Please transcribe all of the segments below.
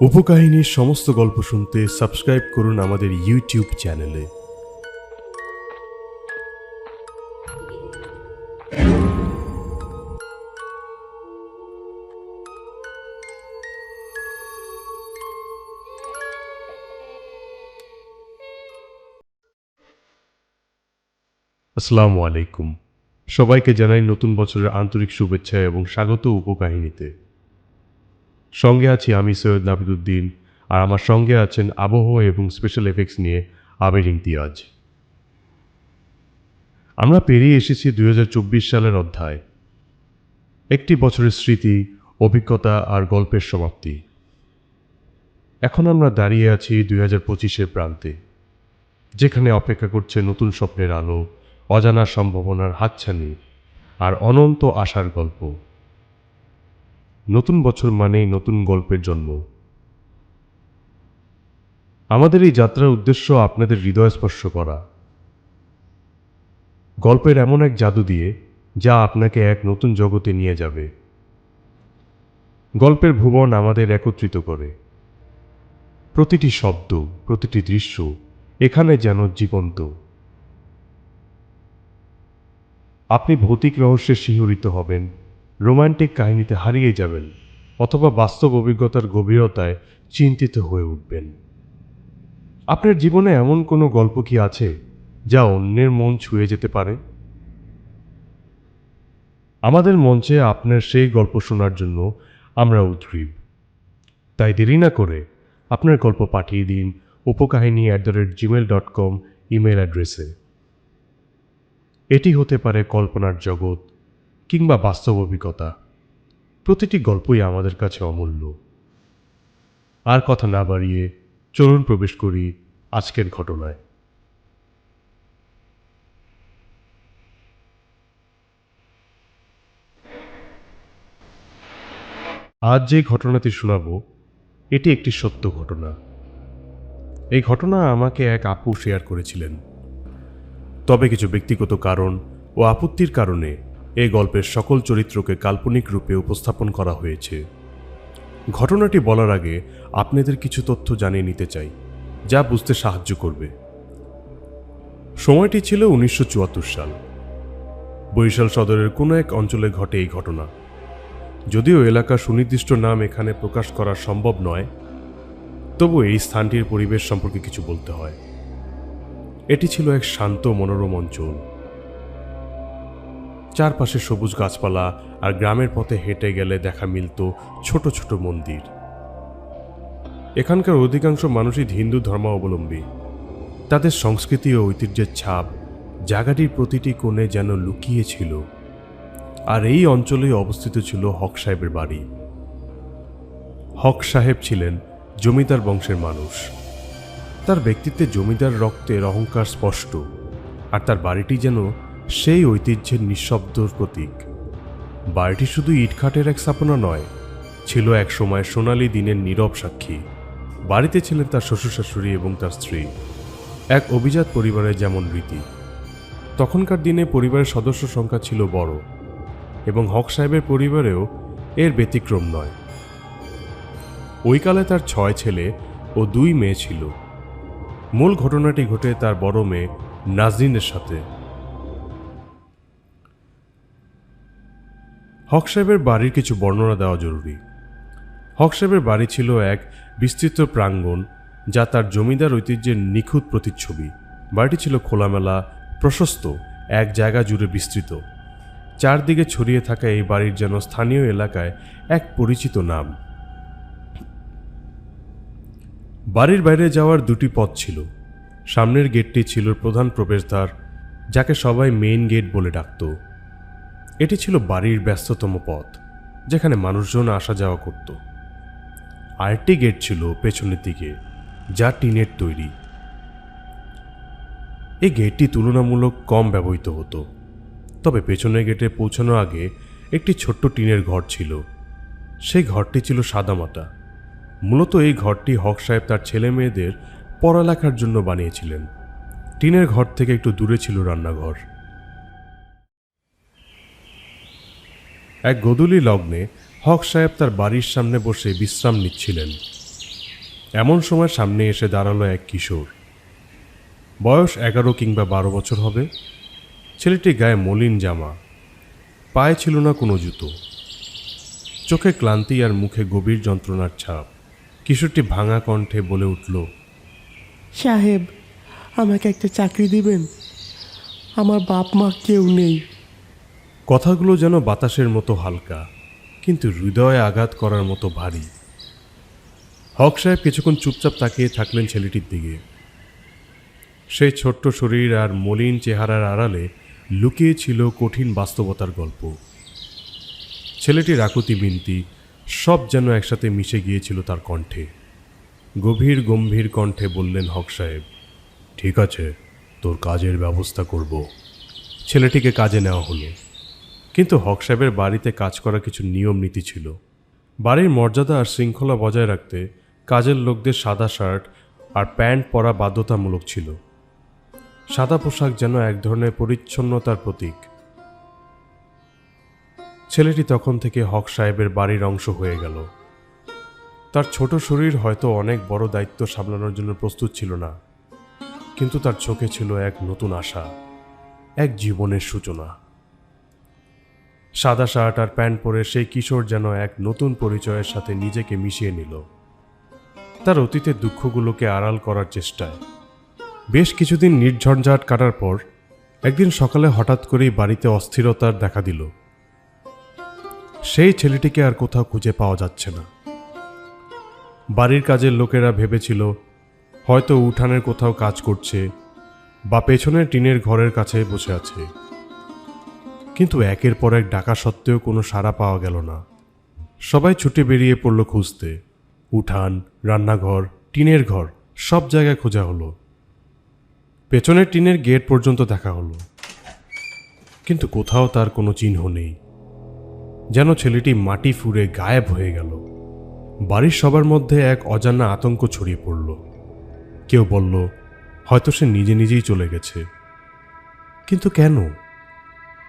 উপকাহিনীর সমস্ত গল্প শুনতে সাবস্ক্রাইব করুন আমাদের ইউটিউব চ্যানেলে। আসসালামু আলাইকুম। সবাইকে জানাই নতুন বছরের আন্তরিক শুভেচ্ছা এবং স্বাগত উপকাহিনীতে। সঙ্গে আছি আমি সৈয়দ নাবিদুদ্দিন আর আমার সঙ্গে আছেন আবহাওয়া এবং স্পেশাল এফেক্টস নিয়ে আমির ইমতিয়াজ। আমরা পেরিয়ে এসেছি দুই হাজার চব্বিশ সালের অধ্যায়। একটি বছরের স্মৃতি, অভিজ্ঞতা আর গল্পের সমাপ্তি। এখন আমরা দাঁড়িয়ে আছি দুই হাজার পঁচিশের প্রান্তে, যেখানে অপেক্ষা করছে নতুন স্বপ্নের আলো, অজানা সম্ভাবনার হাতছানি আর অনন্ত আশার গল্প। নতুন বছর মানেই নতুন গল্পের জন্ম। আমাদের এই যাত্রার উদ্দেশ্য আপনাদের হৃদয় স্পর্শ করা। গল্পের এমন এক জাদু দিয়ে যা আপনাকে এক নতুন জগতে নিয়ে যাবে। গল্পের ভুবন আমাদের একত্রিত করে। প্রতিটি শব্দ, প্রতিটি দৃশ্য এখানে যেন জীবন্ত। আপনি ভৌতিক রহস্যে শিহরিত হবেন। রোমান্টিক কাহিনীতে হারিয়ে যাবেন অথবা বাস্তব অভিজ্ঞতার গভীরতায় চিন্তিত হয়ে উঠবেন। আপনার জীবনে এমন কোনো গল্প কি আছে যা অন্যের মন ছুঁয়ে যেতে পারে? আমাদের মঞ্চে আপনার সেই গল্প শোনার জন্য আমরা উদ্গ্রীব। তাই দেরি না করে আপনার গল্প পাঠিয়ে দিন উপকাহিনী at the rate Gmail dot com email অ্যাড্রেসে। এটি হতে পারে কল্পনার জগৎ কিংবা বাস্তব অভিজ্ঞতা, প্রতিটি গল্পই আমাদের কাছে অমূল্য। আর কথা না বাড়িয়ে চলুন প্রবেশ করি আজকের ঘটনায়। আজ যে ঘটনাটি শোনাব, এটি একটি সত্য ঘটনা। এই ঘটনা আমাকে এক আপু শেয়ার করেছিলেন। তবে কিছু ব্যক্তিগত কারণ ও আপত্তির কারণে এই গল্পের সকল চরিত্রকে কাল্পনিক রূপে উপস্থাপন করা হয়েছে। ঘটনাটি বলার আগে আপনাদের কিছু তথ্য জানিয়ে নিতে চাই, যা বুঝতে সাহায্য করবে। সময়টি ছিল উনিশশো চুয়াত্তর সাল। বরিশাল সদরের কোনো এক অঞ্চলে ঘটে এই ঘটনা। যদিও এলাকার সুনির্দিষ্ট নাম এখানে প্রকাশ করা সম্ভব নয়, তবু এই স্থানটির পরিবেশ সম্পর্কে কিছু বলতে হয়। এটি ছিল এক শান্ত মনোরম অঞ্চল। চারপাশে সবুজ গাছপালা আর গ্রামের পথে হেঁটে গেলে দেখা মিলত ছোট ছোট মন্দির। এখানকার অধিকাংশ মানুষই হিন্দু ধর্মাবলম্বী। তাদের সংস্কৃতি ও ঐতিহ্যের ছাপ জায়গাটির প্রতিটি কোণে যেন লুকিয়ে ছিল। আর এই অঞ্চলেই অবস্থিত ছিল হক সাহেবের বাড়ি। হক সাহেব ছিলেন জমিদার বংশের মানুষ। তার ব্যক্তিত্বে জমিদার রক্তের অহংকার স্পষ্ট। আর তার বাড়িটি যেন সেই ঐতিহ্যের নিঃশব্দর প্রতীক। বাড়িটি শুধু ইটখাটের এক স্থাপনা নয়, ছিল এক সময় সোনালী দিনের নীরব সাক্ষী। বাড়িতে ছিলেন তার শ্বশুর শাশুড়ি এবং তার স্ত্রী, এক অভিজাত পরিবারের যেমন রীতি। তখনকার দিনে পরিবারের সদস্য সংখ্যা ছিল বড় এবং হক সাহেবের পরিবারেও এর ব্যতিক্রম নয়। ওই কালে তার ছয় ছেলে ও দুই মেয়ে ছিল। মূল ঘটনাটি ঘটে তার বড় মেয়ে নাজরিনের সাথে। হক সাহেবের বাড়ির কিছু বর্ণনা দেওয়া জরুরি। হক সাহেবের বাড়ি ছিল এক বিস্তৃত প্রাঙ্গণ যা তার জমিদার ঐতিহ্যের নিখুঁত প্রতিচ্ছবি। বাড়িটি ছিল খোলামেলা, প্রশস্ত, এক জায়গা জুড়ে বিস্তৃত। চারদিকে ছড়িয়ে থাকা এই বাড়ির যেন স্থানীয় এলাকায় এক পরিচিত নাম। বাড়ির বাইরে যাওয়ার দুটি পথ ছিল। সামনের গেটটি ছিল প্রধান প্রবেশদ্বার, যাকে সবাই মেইন গেট বলে ডাকত। এটি ছিল বাড়ির ব্যস্ততম পথ, যেখানে মানুষজন আসা যাওয়া করত। আরেকটি গেট ছিল পেছনের দিকে, যা টিনের তৈরি। এই গেটটি তুলনামূলক কম ব্যবহৃত হতো, তবে পেছনের গেটে পৌঁছানোর আগে একটি ছোট্ট টিনের ঘর ছিল। সেই ঘরটি ছিল সাদামাটা। মূলত এই ঘরটি হক সাহেব তার ছেলে মেয়েদের পড়ালেখার জন্য বানিয়েছিলেন। টিনের ঘর থেকে একটু দূরে ছিল রান্নাঘর। এক গদুলি লগ্নে হক সাহেব তার বাড়ির সামনে বসে বিশ্রাম নিচ্ছিলেন। এমন সময় সামনে এসে দাঁড়াল এক কিশোর। বয়স এগারো কিংবা বারো বছর হবে। ছেলেটি গায়ে মলিন জামা। পায়ে ছিল না কোনো জুতো। চোখে ক্লান্তি আর মুখে গভীর যন্ত্রণার ছাপ। কিশোরটি ভাঙা কণ্ঠে বলে উঠল, সাহেব, আমাকে একটা চাকরি দিবেন? আমার বাপ মা কেউ নেই। কথাগুলো যেন বাতাসের মতো হালকা, কিন্তু হৃদয়ে আঘাত করার মতো ভারী। হক সাহেব কিছুক্ষণ চুপচাপ তাকিয়ে থাকলেন ছেলেটির দিকে। সেই ছোট্ট শরীর আর মলিন চেহারার আড়ালে লুকিয়ে ছিল কঠিন বাস্তবতার গল্প। ছেলেটির আকুতি মিনতি সব যেন একসাথে মিশে গিয়েছিল তার কণ্ঠে। গভীর গম্ভীর কণ্ঠে বললেন হক সাহেব, ঠিক আছে, তোর কাজের ব্যবস্থা করব। ছেলেটিকে কাজে নেওয়া হলো। কিন্তু হক সাহেবের বাড়িতে কাজ করার কিছু নিয়ম নীতি ছিল। বাড়ির মর্যাদা আর শৃঙ্খলা বজায় রাখতে কাজের লোকদের সাদা শার্ট আর প্যান্ট পরা বাধ্যতামূলক ছিল। সাদা পোশাক যেন এক ধরনের পরিচ্ছন্নতার প্রতীক। ছেলেটি তখন থেকে হক সাহেবের বাড়ির অংশ হয়ে গেল। তার ছোট শরীর হয়তো অনেক বড় দায়িত্ব সামলানোর জন্য প্রস্তুত ছিল না, কিন্তু তার চোখে ছিল এক নতুন আশা, এক জীবনের সূচনা। সাদা শার্ট আর প্যান্ট পরে সেই কিশোর যেন এক নতুন পরিচয়ের সাথে নিজেকে মিশিয়ে নিল। তার অতীতের দুঃখগুলোকে আড়াল করার চেষ্টায়। বেশ কিছুদিন নির্ঝঞ্ঝাট কাটার পর একদিন সকালে হঠাৎ করেই বাড়িতে অস্থিরতার দেখা দিল। সেই ছেলেটিকে আর কোথাও খুঁজে পাওয়া যাচ্ছে না। বাড়ির কাজের লোকেরা ভেবেছিল, হয়তো উঠানের কোথাও কাজ করছে বা পেছনের টিনের ঘরের কাছে বসে আছে। কিন্তু একের পর এক ডাকা সত্ত্বেও কোনো সাড়া পাওয়া গেল না। সবাই ছুটে বেরিয়ে পড়ল খুঁজতে। উঠান, রান্নাঘর, টিনের ঘর, সব জায়গায় খোঁজা হলো। পেছনের টিনের গেট পর্যন্ত দেখা হলো। কিন্তু কোথাও তার কোনো চিহ্ন নেই। যেন ছেলেটি মাটি ফুঁড়ে গায়েব হয়ে গেল। বাড়ির সবার মধ্যে এক অজানা আতঙ্ক ছড়িয়ে পড়ল। কেউ বলল, হয়তো সে নিজে নিজেই চলে গেছে। কিন্তু কেন?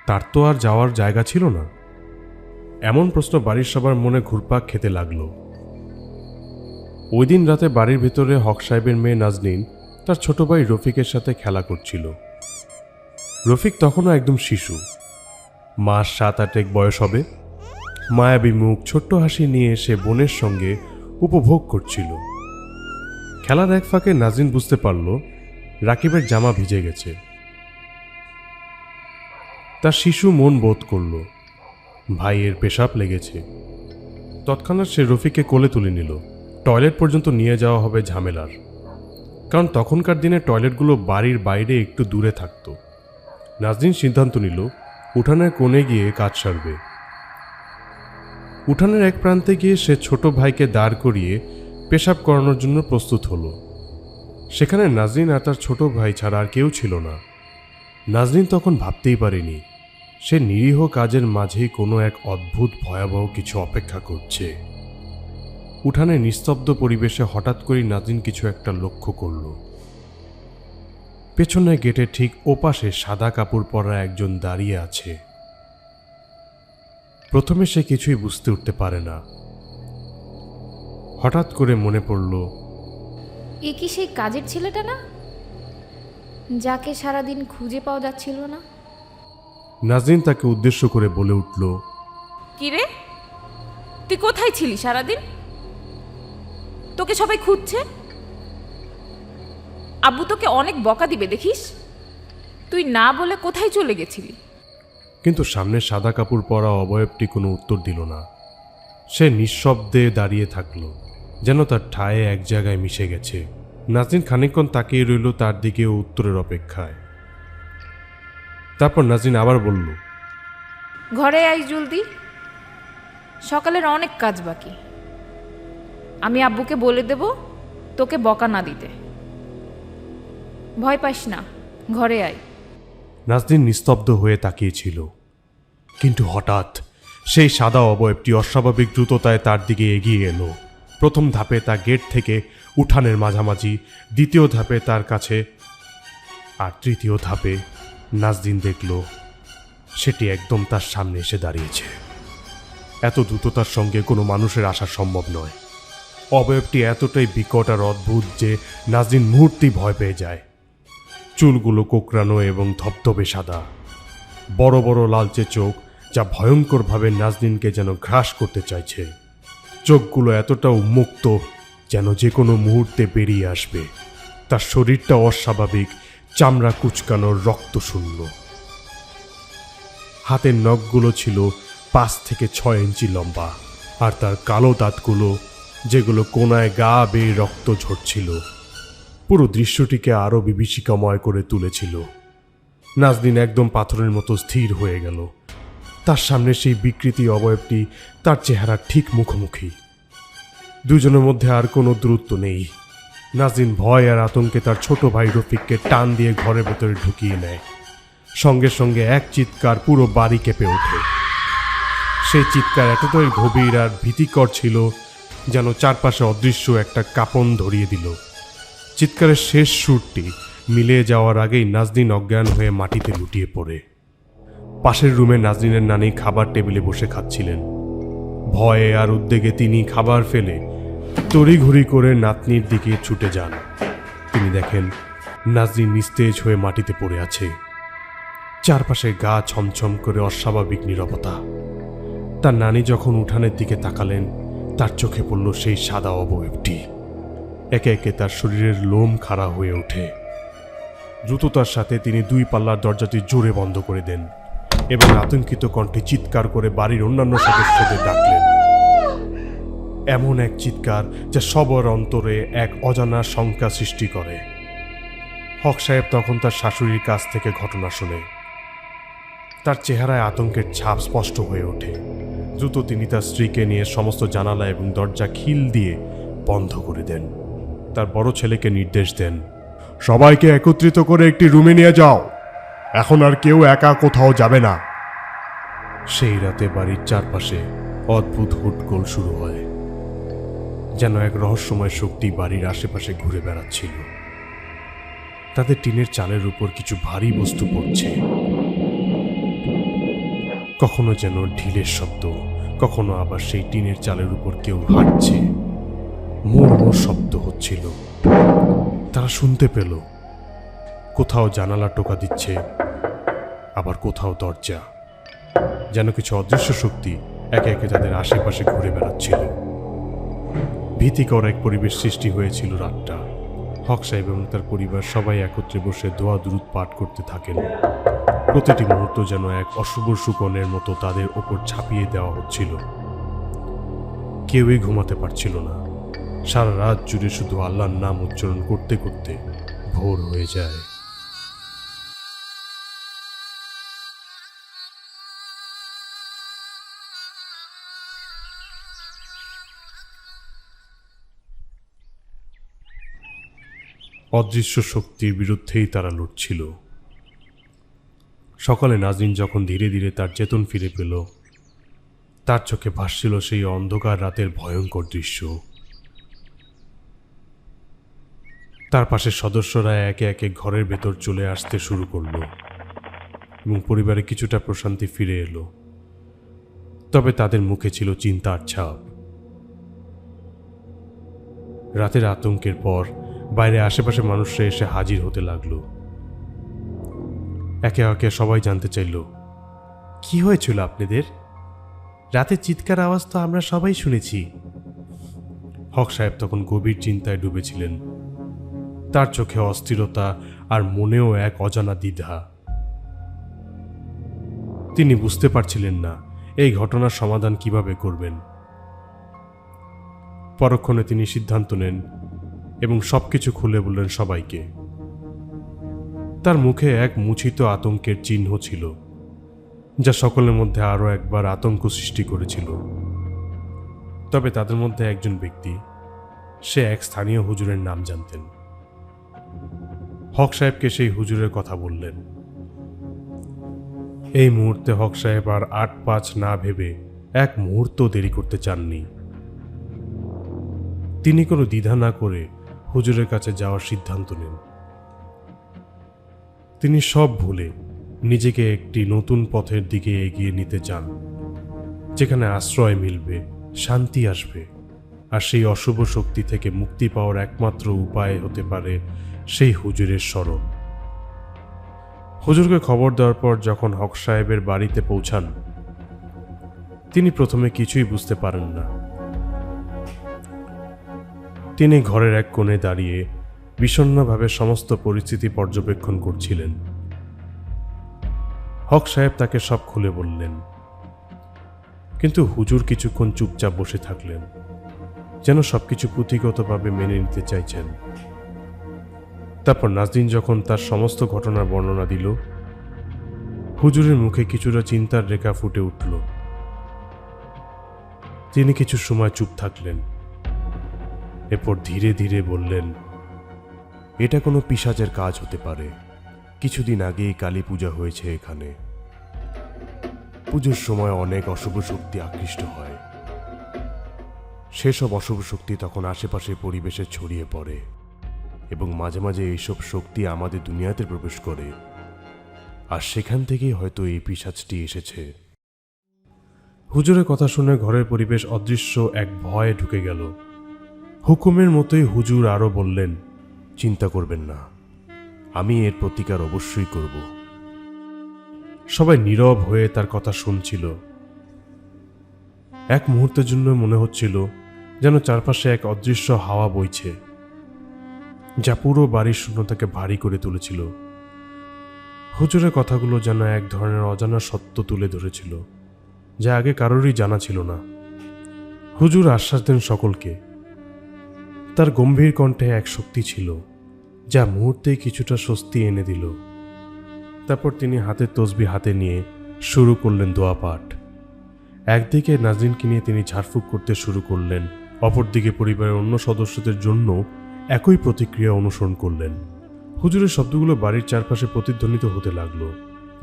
তার তো আর যাওয়ার জায়গা ছিল না। এমন প্রশ্ন বাড়ির সবার মনে ঘুরপাক খেতে লাগল। ওই দিন রাতে বাড়ির ভেতরে হক সাহেবের মেয়ে নাজনীন তার ছোট ভাই রফিকের সাথে খেলা করছিল। রফিক তখনও একদম শিশু। মাস সাত আটেক বয়স হবে। মায়াবী মুখ, ছোট্ট হাসি নিয়ে সে বোনের সঙ্গে উপভোগ করছিল। খেলার এক ফাঁকে নাজিন বুঝতে পারল, রাকিবের জামা ভিজে গেছে। তার শিশু মন বোধ করল। ভাইয়ের পেশাব লেগেছে। তৎক্ষণাৎ সে রফিককে কোলে তুলে নিল। টয়লেট পর্যন্ত নিয়ে যাওয়া হবে ঝামেলার। কারণ তখনকার দিনে টয়লেটগুলো বাড়ির বাইরে একটু দূরে থাকতো। নাজদিন সিদ্ধান্ত নিল, উঠানের কোণে গিয়ে কাজ সারবে। উঠানের এক প্রান্তে গিয়ে সে ছোট ভাইকে দাঁড় করিয়ে পেশাব করানোর জন্য প্রস্তুত হলো। সেখানে নাজরিন আর তার ছোট ভাই ছাড়া আর কেউ ছিল না। নাজরিন তখন ভাবতেই পারেনি সে নিরীহ কাজের মাঝেই কোনো এক অদ্ভুত, ভয়াবহ কিছু অপেক্ষা করছে। উঠানে নিস্তব্ধ পরিবেশে হঠাৎ করেই নাজিন কিছু একটা লক্ষ্য করল। পেছনে গেটে ঠিক ওপাশে সাদা কাপড় পরা একজন দাঁড়িয়ে আছে। প্রথমে সে কিছুই বুঝতে উঠতে পারে না। হঠাৎ করে মনে পড়ল, এ কি সেই কাজের ছেলেটা না? যাকে সারাদিন খুঁজে পাওয়া যাচ্ছিল না? নাজরিন তাকে উদ্দেশ্য করে বলে উঠল কিরে? তুই কোথায় ছিলি সারাদিন? তোকে সবাই খুঁজছে? আব্বু তোকে অনেক বকা দিবে দেখিস? তুই না বলে কোথায় চলে গেছিলি? কিন্তু সামনে সাদা কাপড় পরা অবয়বটি কোনো উত্তর দিল না। সে নিঃশব্দে দাঁড়িয়ে থাকল যেন তার ঠায়ে এক জায়গায় মিশে গেছে। নাজিন খানিকক্ষণ তাকিয়ে রইল তার দিকে উত্তরের অপেক্ষায়। তারপর নাজিন আবার বলল ঘরে আই জলদি। সকালের অনেক কাজ বাকি। আমি আব্বুকে বলে দেব তোকে বকা না দিতে। ভয় পাস না ঘরে আয়। নাজদিন নিস্তব্ধ হয়ে তাকিয়েছিল। কিন্তু হঠাৎ সেই সাদা অবয়বটি অস্বাভাবিক দ্রুততায় তার দিকে এগিয়ে এলো। প্রথম ধাপে তা গেট থেকে উঠানের মাঝামাঝি দ্বিতীয় ধাপে তার কাছে আর তৃতীয় ধাপে নাজদিন দেখল, সেটি একদম তার সামনে এসে দাঁড়িয়েছে। এত দ্রুততার সঙ্গে কোনো মানুষের আসা সম্ভব নয়। অবয়বটি এতটাই বিকট আর অদ্ভুত যে নাজরিন মুহূর্তেই ভয় পেয়ে যায়। চুলগুলো কোকড়ানো এবং ধবধবে সাদা। বড় বড় লালচে চোখ যা ভয়ঙ্করভাবে নাজরিনকে যেন গ্রাস করতে চাইছে। চোখগুলো এতটা উন্মুক্ত যেন যে কোনো মুহূর্তে বেরিয়ে আসবে। তার শরীরটা অস্বাভাবিক চামড়া কুচকানোর রক্তশূন্য হাতের নখগুলো ছিল পাঁচ থেকে ছয় ইঞ্চি লম্বা, আর তার কালো দাঁতগুলো, যেগুলো কোনায় গা বেয়ে রক্ত ঝরছিল, পুরো দৃশ্যটিকে আরও বিভীষিকাময় করে তুলেছিল। নাজদিন একদম পাথরের মতো স্থির হয়ে গেল। তার সামনে সেই বিকৃতি অবয়বটি তার চেহারা ঠিক মুখোমুখি। দুজনের মধ্যে আর কোনো দূরত্ব নেই। নাজদিন ভয় আর আতঙ্কে তার ছোট ভাই রফিককে টান দিয়ে ঘরের ভেতরে ঢুকিয়ে নেয়। সঙ্গে সঙ্গে এক চিৎকার পুরো বাড়ি কেঁপে ওঠে। সেই চিৎকার এতটাই গভীর আর ভীতিকর ছিল যেন চারপাশে অদৃশ্য একটা কাপন ধরিয়ে দিল। চিৎকারের শেষ সুরটি মিলিয়ে যাওয়ার আগেই নাজদিন অজ্ঞান হয়ে মাটিতে লুটিয়ে পড়ে। পাশের রুমে নাজদিনের নানি খাবার টেবিলে বসে খাচ্ছিলেন। ভয়ে আর উদ্বেগে তিনি খাবার ফেলে তড়িঘড়ি করে নাতনির দিকে ছুটে যান। তিনি দেখেন নাজদিন নিস্তেজ হয়ে মাটিতে পড়ে আছে। চারপাশে গা ছমছম করে অস্বাভাবিক নীরবতা। তার নানি যখন উঠানের দিকে তাকালেন, তার চোখে পড়ল সেই সাদা অবয়বটি। একে একে তার শরীরের লোম খাড়া হয়ে ওঠে। দ্রুততার সাথে তিনি দুই পাল্লার দরজাটি জোরে বন্ধ করে দেন এবং আতঙ্কিত কণ্ঠে চিৎকার করে বাড়ির অন্যান্য সদস্যদের ডাকলেন। এমন এক চিৎকার যা সবার অন্তরে এক অজানা শঙ্কা সৃষ্টি করে। হক সাহেব তখন তার শাশুড়ির কাছ থেকে ঘটনা শুনে। তার চেহারায় আতঙ্কের ছাপ স্পষ্ট হয়ে ওঠে। দ্রুত তিনি তার স্ত্রীকে নিয়ে সমস্ত জানালা এবং দরজা খিল দিয়ে বন্ধ করে দেন। তার বড় ছেলেকে নির্দেশ দেন, সবাইকে একত্রিত করে একটি রুমে নিয়ে যাও। এখন আর কেউ একা কোথাও যাবে না। সেই রাতে বাড়ির চারপাশে অদ্ভুত হুটগোল শুরু হয়। যেন এক রহস্যময় শক্তি বাড়ির আশেপাশে ঘুরে বেড়াচ্ছিল। তাদের টিনের চালের উপর কিছু ভারী বস্তু পড়ছে। কখনো যেন ঢিলের শব্দ, কখনো আবার সেই টিনের চালের উপর কেউ হাঁটছে। মোর শব্দ হচ্ছিল। তারা শুনতে পেল। কোথাও জানালা টোকা দিচ্ছে, আবার কোথাও দরজা। যেন কিছু অদৃশ্য শক্তি একে একে তাদের আশেপাশে ঘুরে বেড়াচ্ছিল। ভীতিকর এক পরিবেশ সৃষ্টি হয়েছিল রাতটা। হক সাহেব এবং তার পরিবার সবাই একত্রে বসে দোয়া দূরত পাঠ করতে থাকেন। প্রতিটি মুহূর্ত যেন এক অশুভ সুকনের মতো তাদের ওপর ছাপিয়ে দেওয়া হচ্ছিল। কেউই ঘুমাতে পারছিল না। সারা রাত জুড়ে শুধু আল্লাহর নাম উচ্চারণ করতে করতে ভোর হয়ে যায়। অদৃশ্য শক্তির বিরুদ্ধেই তারা লড়ছিল। সকালে নাজরিন যখন ধীরে ধীরে তার চেতন ফিরে পেল, তার চোখে ভাসছিল সেই অন্ধকার রাতের ভয়ঙ্কর দৃশ্য। তার পাশের সদস্যরা একে একে ঘরের ভেতর চলে আসতে শুরু করল এবং পরিবারে কিছুটা প্রশান্তি ফিরে এলো। তবে তাদের মুখে ছিল চিন্তার ছাপ। রাতের আতঙ্কের পর বাইরে আশেপাশে মানুষরা এসে হাজির হতে লাগল। একে একে সবাই জানতে চাইল, কি হয়েছিল আপনাদের? রাতে চিৎকার আওয়াজ তো আমরা সবাই শুনেছি। হক সাহেব তখন গভীর চিন্তায় ডুবেছিলেন। তার চোখে অস্থিরতা আর মনেও এক অজানা দ্বিধা। তিনি বুঝতে পারছিলেন না এই ঘটনার সমাধান কীভাবে করবেন। পরক্ষণে তিনি সিদ্ধান্ত নেন এবং সবকিছু খুলে বললেন সবাইকে। তার মুখে এক মুছিত আতঙ্কের চিহ্ন ছিল, যা সকলের মধ্যে আরও একবার আতঙ্ক সৃষ্টি করেছিল। তবে তাদের মধ্যে একজন ব্যক্তি, সে এক স্থানীয় হুজুরের নাম জানতেন। হক সাহেবকে সেই হুজুরের কথা বললেন। এই মুহূর্তে হক সাহেব আর আট পাঁচ না ভেবে এক মুহূর্ত দেরি করতে চাননি। তিনি কোনো দ্বিধা না করে হুজুরের কাছে যাওয়ার সিদ্ধান্ত নেন। তিনি সব ভুলে নিজেকে একটি নতুন পথের দিকে এগিয়ে নিতে চান, যেখানে আশ্রয় মিলবে, শান্তি আসবে, আর সেই অশুভ শক্তি থেকে মুক্তি পাওয়ার একমাত্র উপায় হতে পারে সেই হুজুরের স্মরণ। হুজুরকে খবর দেওয়ার পর যখন হক সাহেবের বাড়িতে পৌঁছান, তিনি প্রথমে কিছুই বুঝতে পারেন না। তিনি ঘরের এক কোণে দাঁড়িয়ে বিষণ্ণভাবে সমস্ত পরিস্থিতি পর্যবেক্ষণ করছিলেন। হক সাহেব তাকে সব খুলে বললেন। কিন্তু হুজুর কিছুক্ষণ চুপচাপ বসে থাকলেন, যেন সবকিছু পুঁথিগতভাবে মেনে নিতে চাইছেন। তারপর নাজদিন যখন তার সমস্ত ঘটনার বর্ণনা দিল, হুজুরের মুখে কিছুটা চিন্তার রেখা ফুটে উঠল। তিনি কিছু সময় চুপ থাকলেন। এরপর ধীরে ধীরে বললেন, এটা কোনো পিসাজের কাজ হতে পারে। কিছুদিন আগেই কালী পূজা হয়েছে এখানে। পুজোর সময় অনেক অশুভ শক্তি আকৃষ্ট হয়। সেসব অশুভ শক্তি তখন আশেপাশে পরিবেশে ছড়িয়ে পড়ে এবং মাঝে মাঝে এইসব শক্তি আমাদের দুনিয়াতে প্রবেশ করে। আর সেখান থেকেই হয়তো এই পিসাজটি এসেছে। হুজুরের কথা শুনে ঘরের পরিবেশ অদৃশ্য, এক ভয়ে ঢুকে গেল। হুকুমের মতোই হুজুর আরও বললেন, চিন্তা করবেন না, আমি এর প্রতিকার অবশ্যই করব। সবাই নীরব হয়ে তার কথা শুনছিল। এক মুহূর্তের জন্য মনে হচ্ছিল যেন চারপাশে এক অদৃশ্য হাওয়া বইছে, যা পুরো বাড়ির শূন্যতাকে ভারী করে তুলেছিল। হুজুরের কথাগুলো যেন এক ধরনের অজানা সত্য তুলে ধরেছিল, যা আগে কারোরই জানা ছিল না। হুজুর আশ্বাস দেন সকলকে তার গম্ভীর কণ্ঠে এক শক্তি ছিল, যা মুহূর্তেই কিছুটা স্বস্তি এনে দিল। তারপর তিনি হাতের তসবি হাতে নিয়ে শুরু করলেন দোয়া পাঠ। একদিকে নাজরিনকে নিয়ে তিনি ঝাড়ফুঁক করতে শুরু করলেন, অপরদিকে পরিবারের অন্য সদস্যদের জন্য একই প্রতিক্রিয়া অনুসরণ করলেন। হুজুরের শব্দগুলো বাড়ির চারপাশে প্রতিধ্বনিত হতে লাগল,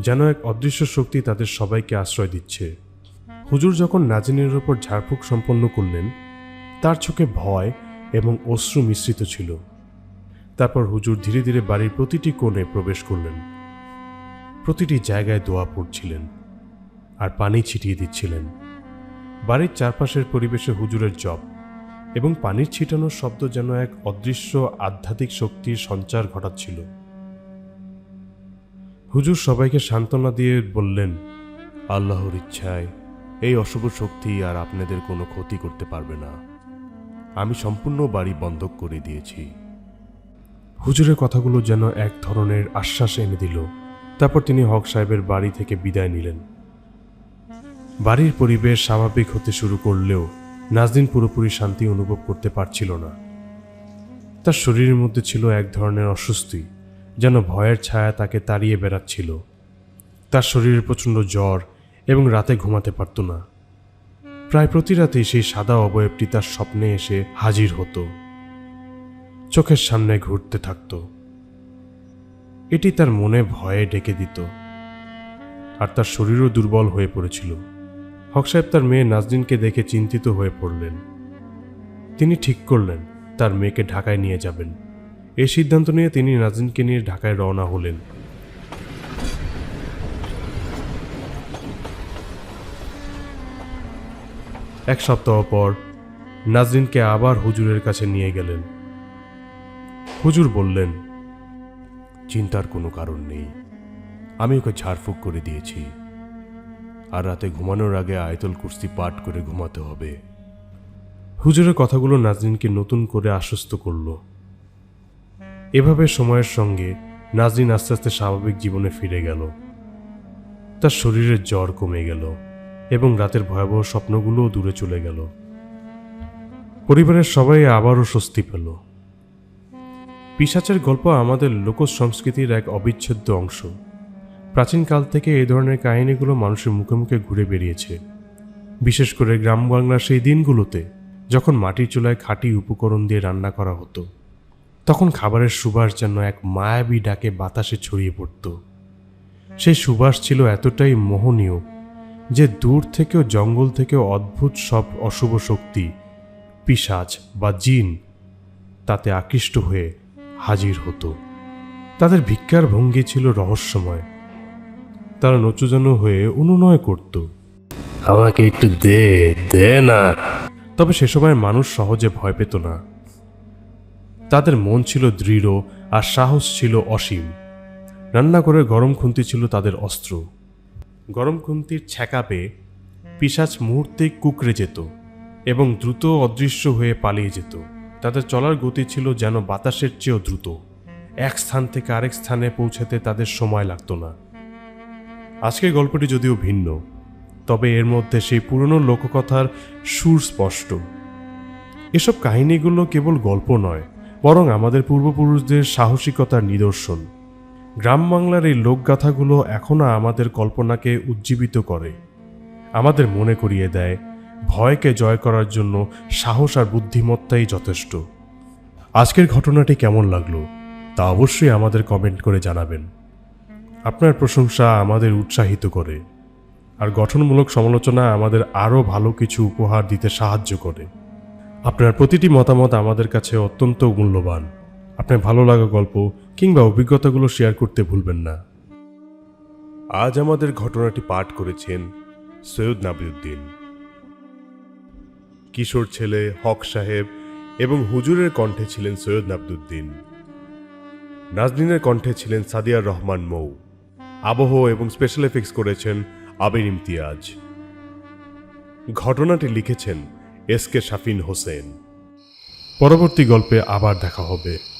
যেন এক অদৃশ্য শক্তি তাদের সবাইকে আশ্রয় দিচ্ছে। হুজুর যখন নাজিনের ওপর ঝাড়ফুঁক সম্পন্ন করলেন, তার চোখে ভয় এবং অশ্রু মিশ্রিত ছিল। তারপর হুজুর ধীরে ধীরে বাড়ির প্রতিটি কোণে প্রবেশ করলেন। প্রতিটি জায়গায় দোয়া পড়ছিলেন আর পানি ছিটিয়ে দিচ্ছিলেন। বাড়ির চারপাশের পরিবেশে হুজুরের জব এবং পানির ছিটানোর শব্দ যেন এক অদৃশ্য আধ্যাত্মিক শক্তির সঞ্চার ঘটাচ্ছিল। হুজুর সবাইকে সান্ত্বনা দিয়ে বললেন, আল্লাহর ইচ্ছায় এই অশুভ শক্তি আর আপনাদের কোনো ক্ষতি করতে পারবে না। আমি সম্পূর্ণ বাড়ি বন্ধ করে দিয়েছি। হুজুরের কথাগুলো যেন এক ধরনের আশ্বাস এনে দিল। তারপর তিনি হক সাহেবের বাড়ি থেকে বিদায় নিলেন। বাড়ির পরিবেশ স্বাভাবিক হতে শুরু করলেও নাজদিন পুরোপুরি শান্তি অনুভব করতে পারছিল না। তার শরীরের মধ্যে ছিল এক ধরনের অস্বস্তি, যেন ভয়ের ছায়া তাকে তাড়িয়ে বেড়াচ্ছিল। তার শরীরে প্রচণ্ড জ্বর এবং রাতে ঘুমাতে পারত না। প্রায় প্রতি রাতেই সেই সাদা অবয়বটি তার স্বপ্নে এসে হাজির হতো। চোখের সামনে ঘুরতে থাকত। এটি তার মনে ভয়ে ডেকে দিত। আর তার শরীরও দুর্বল হয়ে পড়েছিল। হক সাহেব তার মেয়ে নাজদিনকে দেখে চিন্তিত হয়ে পড়লেন। তিনি ঠিক করলেন, তার মেয়েকে ঢাকায় নিয়ে যাবেন। এই সিদ্ধান্ত নিয়ে তিনি নাজদিনকে নিয়ে ঢাকায় রওনা হলেন। এক সপ্তাহ পর নাজরিনকে আবার হুজুরের কাছে নিয়ে গেলেন। হুজুর বললেন, চিন্তার কোনো কারণ নেই। আমি ওকে ঝাড়ফুঁক করে দিয়েছি। আর রাতে ঘুমানোর আগে আয়তল কুর্সি পাঠ করে ঘুমাতে হবে। হুজুরের কথাগুলো নাজরিনকে নতুন করে আশ্বস্ত করল। এভাবে সময়ের সঙ্গে নাজরিন আস্তে আস্তে স্বাভাবিক জীবনে ফিরে গেল। তার শরীরের জ্বর কমে গেল। এবং রাতের ভয়াবহ স্বপ্নগুলোও দূরে চলে গেল। পরিবারের সবাই আবারও স্বস্তি পেল। পিসাচের গল্প আমাদের লোক সংস্কৃতির এক অবিচ্ছেদ্য অংশ। প্রাচীনকাল থেকে এই ধরনের কাহিনীগুলো মানুষের মুখে মুখে ঘুরে বেরিয়েছে। বিশেষ করে গ্রাম বাংলার সেই দিনগুলোতে, যখন মাটির চুলায় খাঁটি উপকরণ দিয়ে রান্না করা হতো, তখন খাবারের সুবাস যেন এক মায়াবী ডাকে বাতাসে ছড়িয়ে পড়ত। সেই সুবাস ছিল এতটাই মোহনীয় যে দূর থেকেও জঙ্গল থেকেও অদ্ভুত সব অশুভ শক্তি পিসাচ বা জিন তাতে আকৃষ্ট হয়ে হাজির হতো। তাদের ভিক্ষার ভঙ্গি ছিল রহস্যময়। তারা নচুজানো হয়ে অনুনয় করত। আমাকে একটু দে দে না। তবে সে সময় মানুষ সহজে ভয় পেত না। তাদের মন ছিল দৃঢ় আর সাহস ছিল অসীম। রান্নাঘরে গরম খুন্তি ছিল তাদের অস্ত্র। গরম খুন্তির ছ্যাঁকা পেয়ে পিসাচ মুহূর্তেই কুকড়ে যেত এবং দ্রুত অদৃশ্য হয়ে পালিয়ে যেত। তাদের চলার গতি ছিল যেন বাতাসের চেয়েও দ্রুত। এক স্থান থেকে আরেক স্থানে পৌঁছাতে তাদের সময় লাগতো না। আজকের গল্পটি যদিও ভিন্ন, তবে এর মধ্যে সেই পুরনো লোককথার সুর স্পষ্ট। এসব কাহিনীগুলো কেবল গল্প নয়, বরং আমাদের পূর্বপুরুষদের সাহসিকতার নিদর্শন। গ্রাম বাংলার এই লোকগাথাগুলো এখনও আমাদের কল্পনাকে উজ্জীবিত করে। আমাদের মনে করিয়ে দেয়, ভয়কে জয় করার জন্য সাহস আর বুদ্ধিমত্তাই যথেষ্ট। আজকের ঘটনাটি কেমন লাগল, তা অবশ্যই আমাদের কমেন্ট করে জানাবেন। আপনার প্রশংসা আমাদের উৎসাহিত করে, আর গঠনমূলক সমালোচনা আমাদের আরও ভালো কিছু উপহার দিতে সাহায্য করে। আপনার প্রতিটি মতামত আমাদের কাছে অত্যন্ত মূল্যবান। আপনার ভালো লাগা গল্প কিংবা অভিজ্ঞতাগুলো শেয়ার করতে ভুলবেন না। আজ আমাদের ঘটনাটি পাঠ করেছেন সৈয়দ নাবিউদ্দিন। কিশোর ছেলে হক সাহেব এবং হুজুরের কণ্ঠে ছিলেন সৈয়দ নাবদুদ্দিন নাজনীনের কণ্ঠে ছিলেন সাদিয়ার রহমান মৌ। আবহ এবং স্পেশাল এফেক্টস করেছেন আবির ইমতিয়াজ। ঘটনাটি লিখেছেন এস কে শাফিন হোসেন। পরবর্তী গল্পে আবার দেখা হবে।